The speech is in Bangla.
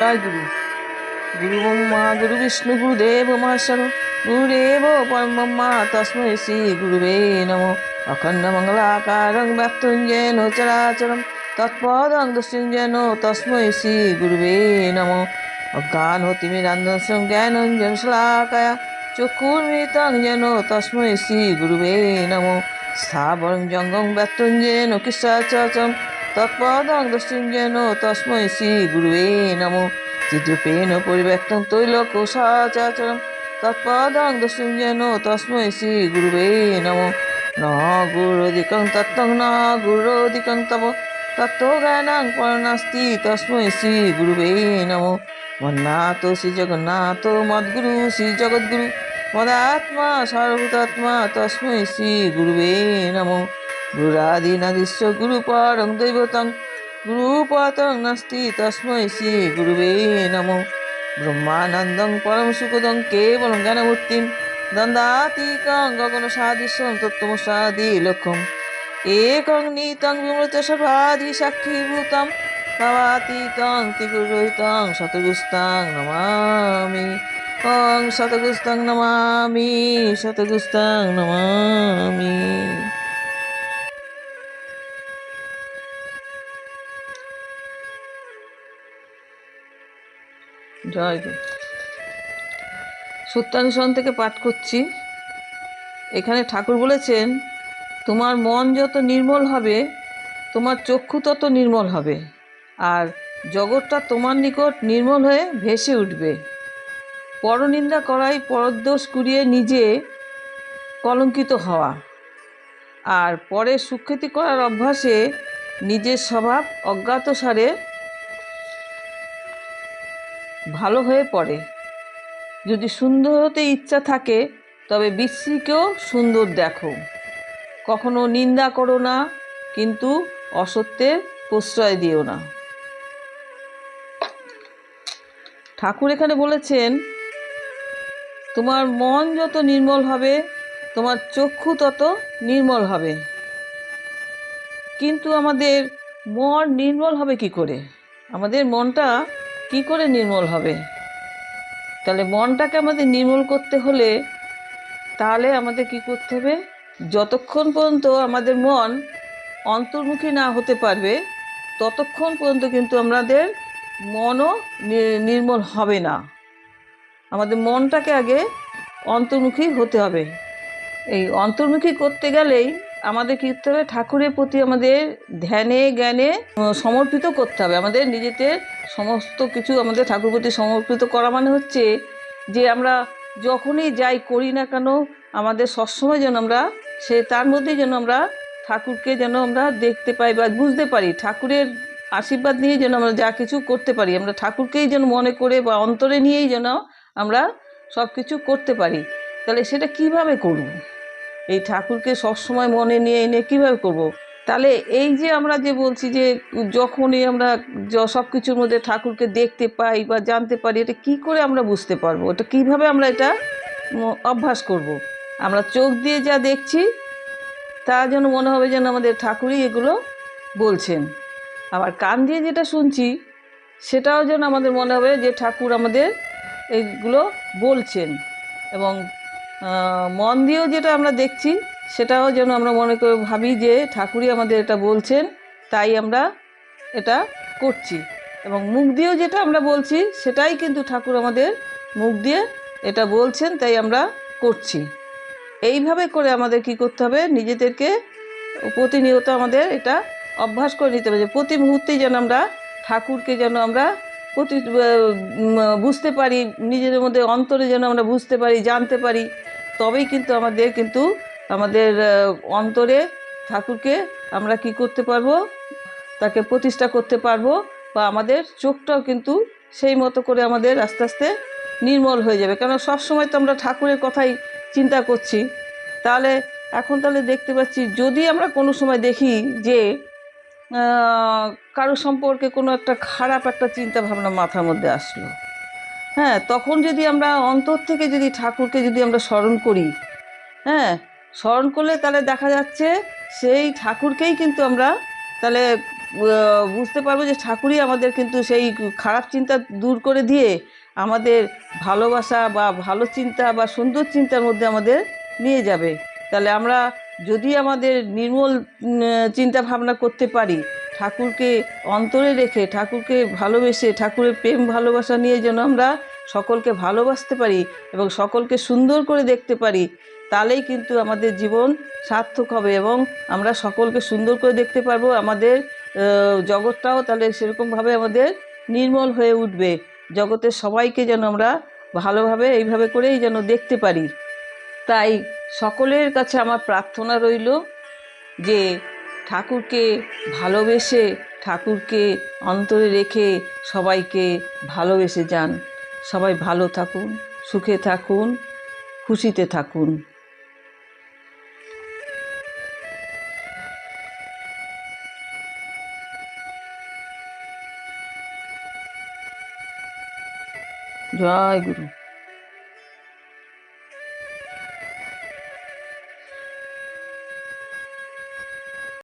জয় গুরু গুরু ব্রহ্মা, গুরু বিষ্ণু, গুরুদেব, মহাশয়, গুরুদেব পরব্রহ্মা তস্মৈ শ্রী গুরুবে নম। অখণ্ড মঙ্গলাকারং ব্যক্তুঞ্জেন চরাচরম তৎপদং দৃষ্টিঞ্জেন তস্মৈ শ্রী গুরুবে নম। অজ্ঞান হতিমিরান্ধস্যং জ্ঞানঞ্জন শলাকায়া চক্ষুর্মিতং যেন তস্মৈ শ্রী গুরুবে নম। স্থাবরং জঙ্গম ব্যক্তুঞ্জেন কৃষ্ণাচরম তৎপদং দৃষ্টিঞ্জেন তস্মৈ শ্রী গুরুবে নম চিদ্রূপেণ পরিব্যক্তং তৈলোক সচরাচরম তৎপদং দৃষ্টিঞ্জেন তস্মৈ শ্রী গুরুবে নম ন গুরোদিকং তত্ত্বং ন গুরোদিকং তব তত্ত্বজ্ঞানাং পরনাস্তি তস্মৈ শ্রী গুরুবে নম মন্নাথ শ্রী জগন্নাথ মদ্গুরু শ্রী জগদ্গুরু মদাত্মা সর্বভূতাত্মা তস্মৈ শ্রী গুরুবে নম গুরাদিনাদিশ্য গুরুপরং দৈবতং গুরুপতং নাস্তি তস্মৈ শ্রী গুরুবে নম ব্রহ্মানন্দং পরম সুখদং কেবলং জ্ঞানমূর্তিম দন্দাতিকং গগন সাদৃশ্যং তত্ত্বমসাদি লক্ষ্যম একং নিতং বিমৃত সর্বাধি সাক্ষীভূতম তবাতীতং ত্রিগুরহিতং শতগুস্তাং নমামি ওং শতগুস্তাং নমামি শতগুস্তাং নমামি জয় গুরু থেকে পাঠ করছি। এখানে ঠাকুর বলেছেন, তোমার মন যত নির্মল হবে, তোমার চক্ষু তত নির্মল হবে, আর জগৎটা তোমার নিকট নির্মল হয়ে ভেসে উঠবে। পরনিন্দা করাই পরদোষ কুড়িয়ে নিজে কলঙ্কিত হওয়া, আর পরে সুখ্যাতি করার অভ্যাসে নিজের স্বভাব অজ্ঞাতসারে ভালো হয়ে পড়ে। যদি সুন্দর হতে ইচ্ছা থাকে, তবে বিশ্রীকেও সুন্দর দেখো। কখনো নিন্দা করো না, কিন্তু অসত্যের প্রশ্রয় দিও না। ঠাকুর এখানে বলেছেন, তোমার মন যত নির্মল হবে, তোমার চক্ষু তত নির্মল হবে। কিন্তু আমাদের মন নির্মল হবে কি করে? আমাদের মনটা কি করে নির্মল হবে? তাহলে মনটাকে আমাদের নির্মল করতে হলে তাহলে আমাদের কি করতে হবে? যতক্ষণ পর্যন্ত আমাদের মন অন্তর্মুখী না হতে পারবে, ততক্ষণ পর্যন্ত কিন্তু আমাদের মনও নির্মল হবে না। আমাদের মনটাকে আগে অন্তর্মুখী হতে হবে। এই অন্তর্মুখী করতে গেলেই আমাদের কী করতে হবে? ঠাকুরের প্রতি আমাদের ধ্যানে, জ্ঞানে সমর্পিত করতে হবে। আমাদের নিজেদের সমস্ত কিছু আমাদের ঠাকুর প্রতি সমর্পিত করা মানে হচ্ছে যে আমরা যখনই যাই করি না কেন, আমাদের সবসময় যেন আমরা সে তার মধ্যেই যেন আমরা ঠাকুরকে যেন আমরা দেখতে পাই বা বুঝতে পারি। ঠাকুরের আশীর্বাদ নিয়ে যেন আমরা যা কিছু করতে পারি। আমরা ঠাকুরকেই যেন মনে করে বা অন্তরে নিয়েই যেন আমরা সব কিছু করতে পারি। তাহলে সেটা কীভাবে করব? এই ঠাকুরকে সবসময় মনে নিয়ে এনে কীভাবে করব। তাহলে এই যে আমরা যে বলছি যে যখনই আমরা সব কিছুর মধ্যে ঠাকুরকে দেখতে পাই বা জানতে পারি, এটা কি করে আমরা বুঝতে পারব এটা কীভাবে আমরা এটা অভ্যাস করব। আমরা চোখ দিয়ে যা দেখছি, তা যেন মনে হবে যেন আমাদের ঠাকুরই এগুলো বলছেন আবার কান দিয়ে যেটা শুনছি, সেটাও যেন আমাদের মনে হবে যে ঠাকুর আমাদের এইগুলো বলছেন এবং মন দিয়েও যেটা আমরা দেখছি, সেটাও যেন আমরা মনে করে ভাবি যে ঠাকুরই আমাদের এটা বলছেন, তাই আমরা এটা করছি। এবং মুখ দিয়েও যেটা আমরা বলছি, সেটাই কিন্তু ঠাকুর আমাদের মুখ দিয়ে এটা বলছেন, তাই আমরা করছি। এইভাবে করে আমাদের কি করতে হবে? নিজেদেরকে প্রতিনিয়ত আমাদের এটা অভ্যাস করে নিতে হবে যে প্রতি মুহূর্তেই যেন আমরা ঠাকুরকে যেন আমরা প্রতি বুঝতে পারি, নিজেদের মধ্যে অন্তরে যেন আমরা বুঝতে পারি, জানতে পারি। তবেই কিন্তু আমাদের কিন্তু আমাদের অন্তরে ঠাকুরকে আমরা কি করতে পারব? তাকে প্রতিষ্ঠা করতে পারব বা আমাদের চোখটাও কিন্তু সেই মতো করে আমাদের আস্তে আস্তে নির্মল হয়ে যাবে। কেন সবসময় তো আমরা ঠাকুরের কথাই চিন্তা করছি। তাহলে এখন তাহলে দেখতে পাচ্ছি, যদি আমরা কোনো সময় দেখি যে কারও সম্পর্কে কোনো একটা খারাপ একটা চিন্তা ভাবনা মাথার মধ্যে আসলো হ্যাঁ তখন যদি আমরা অন্তর থেকে যদি ঠাকুরকে যদি আমরা স্মরণ করি হ্যাঁ স্মরণ করলে তাহলে দেখা যাচ্ছে সেই ঠাকুরকেই কিন্তু আমরা তাহলে বুঝতে পারব যে ঠাকুরই আমাদের কিন্তু সেই খারাপ চিন্তা দূর করে দিয়ে আমাদের ভালোবাসা বা ভালো চিন্তা বা সুন্দর চিন্তার মধ্যে আমাদের নিয়ে যাবে। তাহলে আমরা যদি আমাদের নির্মল চিন্তা ভাবনা করতে পারি, ঠাকুরকে অন্তরে রেখে, ঠাকুরকে ভালোবেসে, ঠাকুরের প্রেম ভালোবাসা নিয়ে যেন আমরা সকলকে ভালোবাসতে পারি এবং সকলকে সুন্দর করে দেখতে পারি, তাহলেই কিন্তু আমাদের জীবন সার্থক হবে এবং আমরা সকলকে সুন্দর করে দেখতে পারব। আমাদের জগৎটাও তাহলে সেরকমভাবে আমাদের নির্মল হয়ে উঠবে। জগতের সবাইকে যেন আমরা ভালোভাবে এইভাবে করেই যেন দেখতে পারি। তাই সকলের কাছে আমার প্রার্থনা রইল যে ঠাকুরকে ভালোবেসে, ঠাকুরকে অন্তরে রেখে সবাইকে ভালোবেসে যান। সবাই ভালো থাকুন সুখে থাকুন খুশিতে থাকুন। জয় গুরু।